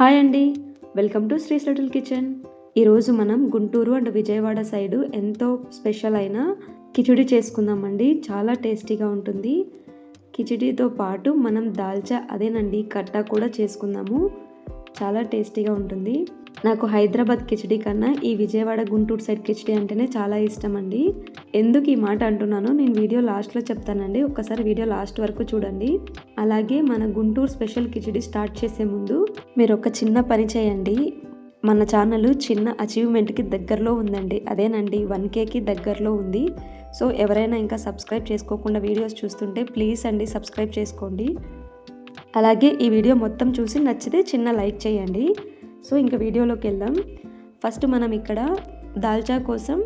Hi అండి. Welcome to Sri's little kitchen. ఈరోజు మనం గుంటూరు అండ్ విజయవాడ సైడు ఎంతో స్పెషల్ అయిన కిచిడి చేసుకుందామండి. చాలా టేస్టీగా ఉంటుంది. కిచిడితో పాటు మనం దాల్చా అదేనండి కట్టా కూడా చేసుకుందాము. చాలా టేస్టీగా ఉంటుంది. నాకు హైదరాబాద్ కిచిడి కన్నా ఈ విజయవాడ గుంటూరు సైడ్ కిచడీ అంటేనే చాలా ఇష్టం అండి ఎందుకు ఈ మాట అంటున్నానో నేను వీడియో లాస్ట్లో చెప్తానండి. ఒక్కసారి వీడియో లాస్ట్ వరకు చూడండి. అలాగే మన గుంటూరు స్పెషల్ కిచిడి స్టార్ట్ చేసే ముందు మీరు ఒక చిన్న పని చేయండి. మన ఛానల్ చిన్న అచీవ్మెంట్కి దగ్గరలో ఉందండి. అదేనండి వన్ కేకి దగ్గరలో ఉంది. సో ఎవరైనా ఇంకా సబ్స్క్రైబ్ చేసుకోకుండా వీడియోస్ చూస్తుంటే ప్లీజ్ అండి సబ్స్క్రైబ్ చేసుకోండి. అలాగే ఈ వీడియో మొత్తం చూసి నచ్చితే చిన్న లైక్ చేయండి. సో ఇంకా వీడియోలోకి వెళ్దాం. ఫస్ట్ మనం ఇక్కడ దాల్చా కోసం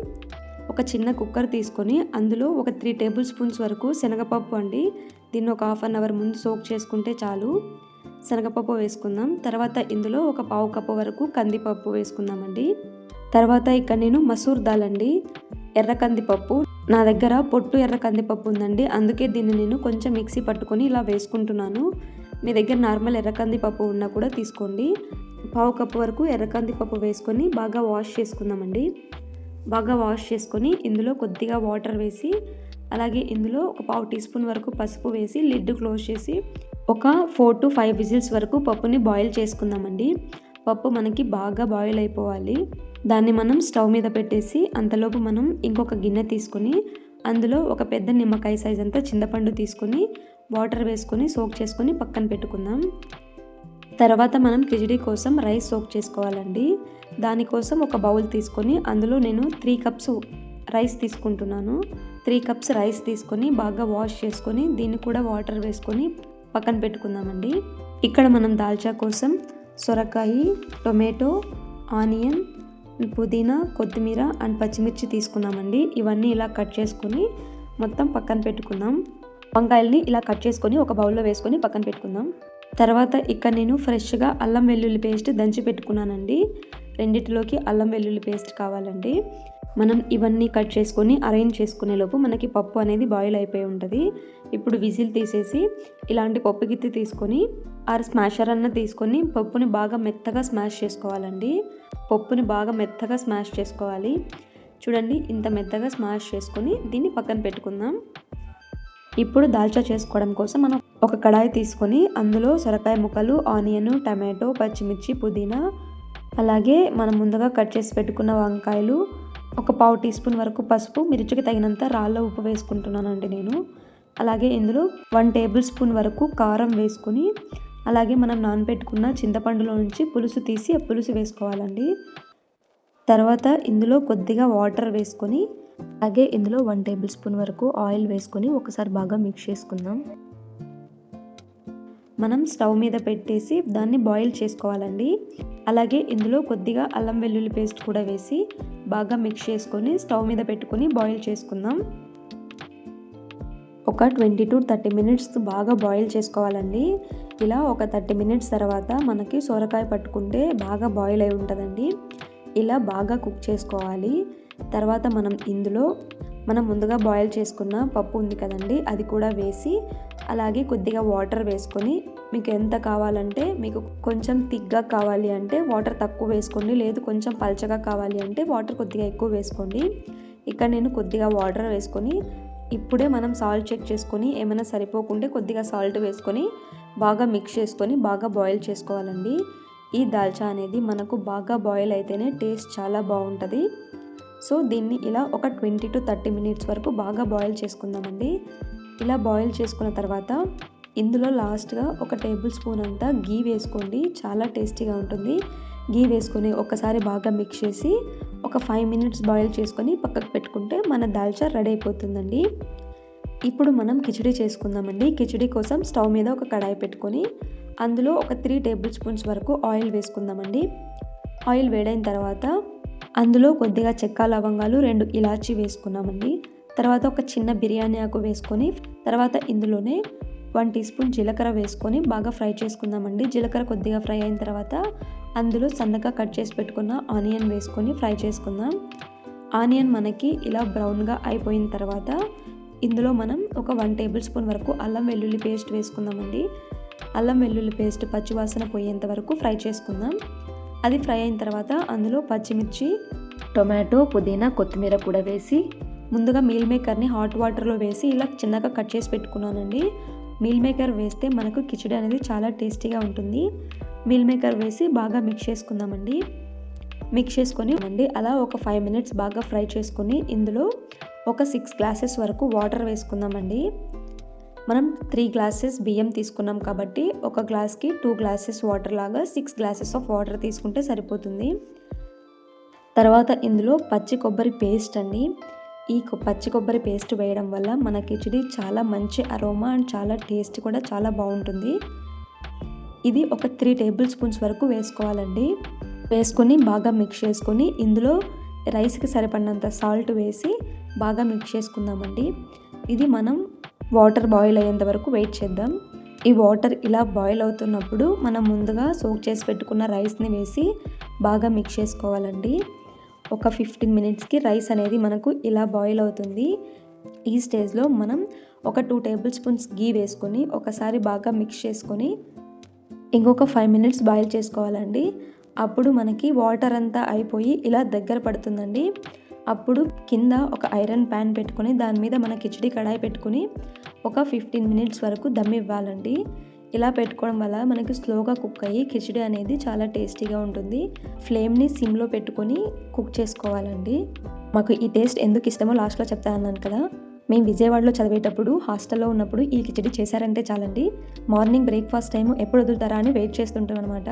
ఒక చిన్న కుక్కర్ తీసుకొని అందులో ఒక త్రీ టేబుల్ స్పూన్స్ వరకు శనగపప్పు అండి. దీన్ని ఒక హాఫ్ అన్ అవర్ ముందు సోక్ చేసుకుంటే చాలు. శనగపప్పు వేసుకుందాం. తర్వాత ఇందులో ఒక పావు కప్పు వరకు కందిపప్పు వేసుకుందామండి. తర్వాత ఇక్కడ నేను మసూర్ దాల్ అండి. ఎర్ర కందిపప్పు. నా దగ్గర పొట్టు ఎర్ర కందిపప్పు ఉందండి. అందుకే దీన్ని నేను కొంచెం మిక్సీ పట్టుకొని ఇలా వేసుకుంటున్నాను. మీ దగ్గర నార్మల్ ఎర్ర కందిపప్పు ఉన్నా కూడా తీసుకోండి. పావు కప్పు వరకు ఎర్ర కందిపప్పు వేసుకొని బాగా వాష్ చేసుకుందామండి. బాగా వాష్ చేసుకొని ఇందులో కొద్దిగా వాటర్ వేసి అలాగే ఇందులో ఒక పావు టీ స్పూన్ వరకు పసుపు వేసి లిడ్ క్లోజ్ చేసి ఒక ఫోర్ టు ఫైవ్ విజిల్స్ వరకు పప్పుని బాయిల్ చేసుకుందామండి. పప్పు మనకి బాగా బాయిల్ అయిపోవాలి. దాన్ని మనం స్టవ్ మీద పెట్టేసి అంతలోపు మనం ఇంకొక గిన్నె తీసుకొని అందులో ఒక పెద్ద నిమ్మకాయ సైజ్ అంతా చింతపండు తీసుకొని వాటర్ వేసుకొని సోక్ చేసుకొని పక్కన పెట్టుకుందాం. తర్వాత మనం కిచిడి కోసం రైస్ సోక్ చేసుకోవాలండి. దానికోసం ఒక బౌల్ తీసుకొని అందులో నేను త్రీ కప్స్ రైస్ తీసుకుంటున్నాను. త్రీ కప్స్ రైస్ తీసుకొని బాగా వాష్ చేసుకొని దీన్ని కూడా వాటర్ వేసుకొని పక్కన పెట్టుకుందామండి. ఇక్కడ మనం దాల్చా కోసం సొరకాయ టొమాటో ఆనియన్ పుదీనా కొత్తిమీర అండ్ పచ్చిమిర్చి తీసుకున్నామండి ఇవన్నీ ఇలా కట్ చేసుకొని మొత్తం పక్కన పెట్టుకుందాం. వంకాయల్ని ఇలా కట్ చేసుకొని ఒక బౌల్లో వేసుకొని పక్కన పెట్టుకుందాం. తర్వాత ఇక్కడ నేను ఫ్రెష్గా అల్లం వెల్లుల్లి పేస్ట్ దంచి పెట్టుకున్నానండి. రెండిటిలోకి అల్లం వెల్లుల్లి పేస్ట్ కావాలండి. మనం ఇవన్నీ కట్ చేసుకొని అరేంజ్ చేసుకునే లోపు మనకి పప్పు అనేది బాయిల్ అయిపోయి ఉంటుంది. ఇప్పుడు విజిల్ తీసేసి ఇలాంటి పప్పు గిత్తి తీసుకొని ఆరు స్మాషర్ అన్న తీసుకొని పప్పుని బాగా మెత్తగా స్మాష్ చేసుకోవాలండి. పప్పుని బాగా మెత్తగా స్మాష్ చేసుకోవాలి. చూడండి ఇంత మెత్తగా స్మాష్ చేసుకొని దీన్ని పక్కన పెట్టుకుందాం. ఇప్పుడు దాల్చా చేసుకోవడం కోసం మనం ఒక కడాయి తీసుకొని అందులో సొరకాయ ముక్కలు ఆనియన్ టమాటో పచ్చిమిర్చి పుదీనా అలాగే మనం ముందుగా కట్ చేసి పెట్టుకున్న వంకాయలు ఒక పావు టీ స్పూన్ వరకు పసుపు మిర్చికి తగినంత రాళ్ళ ఉప్పు వేసుకుంటున్నానండి నేను. అలాగే ఇందులో వన్ టేబుల్ స్పూన్ వరకు కారం వేసుకొని అలాగే మనం నానబెట్టుకున్న చింతపండులో నుంచి పులుసు తీసి ఆ పులుసు వేసుకోవాలండి. తర్వాత ఇందులో కొద్దిగా వాటర్ వేసుకొని అలాగే ఇందులో వన్ టేబుల్ స్పూన్ వరకు ఆయిల్ వేసుకొని ఒకసారి బాగా మిక్స్ చేసుకుందాం. మనం స్టవ్ మీద పెట్టేసి దాన్ని బాయిల్ చేసుకోవాలండి. అలాగే ఇందులో కొద్దిగా అల్లం వెల్లుల్లి పేస్ట్ కూడా వేసి బాగా మిక్స్ చేసుకొని స్టవ్ మీద పెట్టుకొని బాయిల్ చేసుకుందాం. ఒక ట్వంటీ టు థర్టీ మినిట్స్ బాగా బాయిల్ చేసుకోవాలండి. ఇలా ఒక థర్టీ మినిట్స్ తర్వాత మనకి సొరకాయ పట్టుకుంటే బాగా బాయిల్ అయి ఉంటుందండి. ఇలా బాగా కుక్ చేసుకోవాలి. తర్వాత మనం ఇందులో మనం ముందుగా బాయిల్ చేసుకున్న పప్పు ఉంది కదండి అది కూడా వేసి అలాగే కొద్దిగా వాటర్ వేసుకొని మీకు ఎంత కావాలంటే మీకు కొంచెం థిక్గా కావాలి అంటే వాటర్ తక్కువ వేసుకోండి లేదు కొంచెం పల్చగా కావాలి అంటే వాటర్ కొద్దిగా ఎక్కువ వేసుకోండి. ఇక్కడ నేను కొద్దిగా వాటర్ వేసుకొని ఇప్పుడే మనం సాల్ట్ చెక్ చేసుకొని ఏమైనా సరిపోకుంటే కొద్దిగా సాల్ట్ వేసుకొని బాగా మిక్స్ చేసుకొని బాగా బాయిల్ చేసుకోవాలండి. ఈ దాల్చా అనేది మనకు బాగా బాయిల్ అయితేనే టేస్ట్ చాలా బాగుంటుంది. సో దీన్ని ఇలా ఒక ట్వంటీ టు థర్టీ మినిట్స్ వరకు బాగా బాయిల్ చేసుకుందామండి. ఇలా బాయిల్ చేసుకున్న తర్వాత ఇందులో లాస్ట్గా ఒక టేబుల్ స్పూన్ అంతా గీ వేసుకోండి. చాలా టేస్టీగా ఉంటుంది. గీ వేసుకొని ఒకసారి బాగా మిక్స్ చేసి ఒక ఫైవ్ మినిట్స్ బాయిల్ చేసుకొని పక్కకు పెట్టుకుంటే మన దాల్చా రెడీ అయిపోతుందండి. ఇప్పుడు మనం కిచిడి చేసుకుందామండి. కిచడీ కోసం స్టవ్ మీద ఒక కడాయి పెట్టుకొని అందులో ఒక త్రీ టేబుల్ స్పూన్స్ వరకు ఆయిల్ వేసుకుందామండి. ఆయిల్ వేడైన తర్వాత అందులో కొద్దిగా చెక్క లవంగాలు రెండు ఇలాచీ వేసుకున్నామండి. తర్వాత ఒక చిన్న బిర్యానీ ఆకు వేసుకొని తర్వాత ఇందులోనే వన్ టీ స్పూన్ జీలకర్ర వేసుకొని బాగా ఫ్రై చేసుకుందామండి. జీలకర్ర కొద్దిగా ఫ్రై అయిన తర్వాత అందులో సన్నగా కట్ చేసి పెట్టుకున్న ఆనియన్ వేసుకొని ఫ్రై చేసుకుందాం. ఆనియన్ మనకి ఇలా బ్రౌన్గా అయిపోయిన తర్వాత ఇందులో మనం ఒక వన్ టేబుల్ స్పూన్ వరకు అల్లం వెల్లుల్లి పేస్ట్ వేసుకుందామండి. అల్లం వెల్లుల్లి పేస్ట్ పచ్చివాసన పోయేంత వరకు ఫ్రై చేసుకుందాం. అది ఫ్రై అయిన తర్వాత అందులో పచ్చిమిర్చి టొమాటో పుదీనా కొత్తిమీర కూడా వేసి ముందుగా మీల్ మేకర్ని హాట్ వాటర్లో వేసి ఇలా చిన్నగా కట్ చేసి పెట్టుకున్నానండి. మీల్ మేకర్ వేస్తే మనకు కిచడి అనేది చాలా టేస్టీగా ఉంటుంది. మీల్ మేకర్ వేసి బాగా మిక్స్ చేసుకుందామండి. మిక్స్ చేసుకొని అండి అలా ఒక ఫైవ్ మినిట్స్ బాగా ఫ్రై చేసుకొని ఇందులో ఒక సిక్స్ గ్లాసెస్ వరకు వాటర్ వేసుకుందామండి. మనం త్రీ గ్లాసెస్ బియ్యం తీసుకున్నాం కాబట్టి ఒక గ్లాస్కి టూ గ్లాసెస్ వాటర్ లాగా సిక్స్ గ్లాసెస్ ఆఫ్ వాటర్ తీసుకుంటే సరిపోతుంది. తర్వాత ఇందులో పచ్చి కొబ్బరి పేస్ట్ అండి. ఈ పచ్చి కొబ్బరి పేస్ట్ వేయడం వల్ల మన కిచిడి చాలా మంచి అరోమా అండ్ చాలా టేస్ట్ కూడా చాలా బాగుంటుంది. ఇది ఒక త్రీ టేబుల్ స్పూన్స్ వరకు వేసుకోవాలండి. వేసుకొని బాగా మిక్స్ చేసుకొని ఇందులో రైస్కి సరిపడినంత సాల్ట్ వేసి బాగా మిక్స్ చేసుకుందామండి. ఇది మనం వాటర్ బాయిల్ అయ్యేంత వరకు వెయిట్ చేద్దాం. ఈ వాటర్ ఇలా బాయిల్ అవుతున్నప్పుడు మనం ముందుగా సోక్ చేసి పెట్టుకున్న రైస్ని వేసి బాగా మిక్స్ చేసుకోవాలండి. ఒక ఫిఫ్టీన్ మినిట్స్కి రైస్ అనేది మనకు ఇలా బాయిల్ అవుతుంది. ఈ స్టేజ్లో మనం ఒక టూ టేబుల్ స్పూన్స్ గీ వేసుకొని ఒకసారి బాగా మిక్స్ చేసుకొని ఇంకొక ఫైవ్ మినిట్స్ బాయిల్ చేసుకోవాలండి. అప్పుడు మనకి వాటర్ అంతా అయిపోయి ఇలా దగ్గర పడుతుందండి. అప్పుడు కింద ఒక ఐరన్ ప్యాన్ పెట్టుకొని దాని మీద మన కిచడి కడాయి పెట్టుకొని ఒక ఫిఫ్టీన్ మినిట్స్ వరకు దమ్ ఇవ్వాలండి. ఇలా పెట్టుకోవడం వల్ల మనకి స్లోగా కుక్ అయ్యి కిచడి అనేది చాలా టేస్టీగా ఉంటుంది. ఫ్లేమ్ని సిమ్లో పెట్టుకొని కుక్ చేసుకోవాలండి. మాకు ఈ టేస్ట్ ఎందుకు ఇష్టమో లాస్ట్లో చెప్తా అన్నాను కదా. మేము విజయవాడలో చదివేటప్పుడు హాస్టల్లో ఉన్నప్పుడు ఈ కిచడి చేశారంటే చాలండి. మార్నింగ్ బ్రేక్ఫాస్ట్ టైం ఎప్పుడు వదులుతారా అని వెయిట్ చేస్తుంటాం అనమాట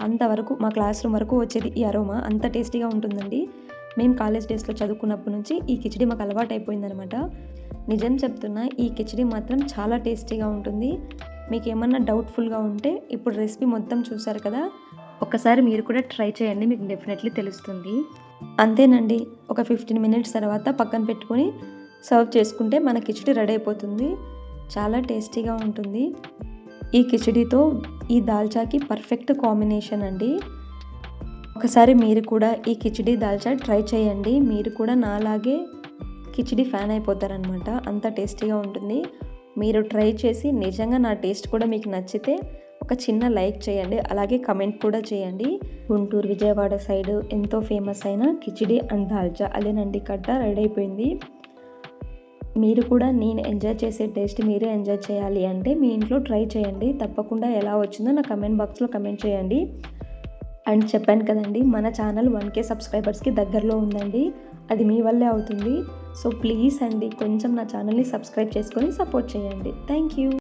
అంతవరకు మా క్లాస్ రూమ్ వరకు వచ్చేది ఈ అరోమా. అంత టేస్టీగా ఉంటుందండి. మేము కాలేజ్ డేస్లో చదువుకున్నప్పటి నుంచి ఈ కిచడీ మాకు అలవాటు అయిపోయిందనమాట నిజం చెప్తున్నా ఈ కిచడీ మాత్రం చాలా టేస్టీగా ఉంటుంది. మీకు ఏమన్నా డౌట్ఫుల్గా ఉంటే ఇప్పుడు రెసిపీ మొత్తం చూసారు కదా ఒకసారి మీరు కూడా ట్రై చేయండి మీకు డెఫినెట్లీ తెలుస్తుంది. అంతేనండి ఒక ఫిఫ్టీన్ మినిట్స్ తర్వాత పక్కన పెట్టుకొని సర్వ్ చేసుకుంటే మన కిచడి రెడీ అయిపోతుంది చాలా టేస్టీగా ఉంటుంది. ఈ కిచడీతో ఈ దాల్చాకి పర్ఫెక్ట్ కాంబినేషన్ అండి. ఒకసారి మీరు కూడా ఈ కిచిడి దాల్చా ట్రై చేయండి. మీరు కూడా నాలాగే కిచిడి ఫ్యాన్ అయిపోతారనమాట అంత టేస్టీగా ఉంటుంది. మీరు ట్రై చేసి నిజంగా నా టేస్ట్ కూడా మీకు నచ్చితే ఒక చిన్న లైక్ చేయండి. అలాగే కమెంట్ కూడా చేయండి. గుంటూరు విజయవాడ సైడ్ ఎంతో ఫేమస్ అయిన కిచిడి అండ్ దాల్చా అదేనండి. కట్ట రెడీ అయిపోయింది. మీరు కూడా నేను ఎంజాయ్ చేసే టేస్ట్ మీరే ఎంజాయ్ చేయాలి అంటే మీ ఇంట్లో ట్రై చేయండి. తప్పకుండా ఎలా వచ్చిందో నా కమెంట్ బాక్స్లో కమెంట్ చేయండి. అండ్ చెప్పాను కదండి మన ఛానల్ వన్ కే సబ్స్క్రైబర్స్కి దగ్గరలో ఉందండి. అది మీ వల్లే అవుతుంది. సో ప్లీజ్ అండి కొంచెం నా ఛానల్ని సబ్స్క్రైబ్ చేసుకొని సపోర్ట్ చేయండి. Thank you.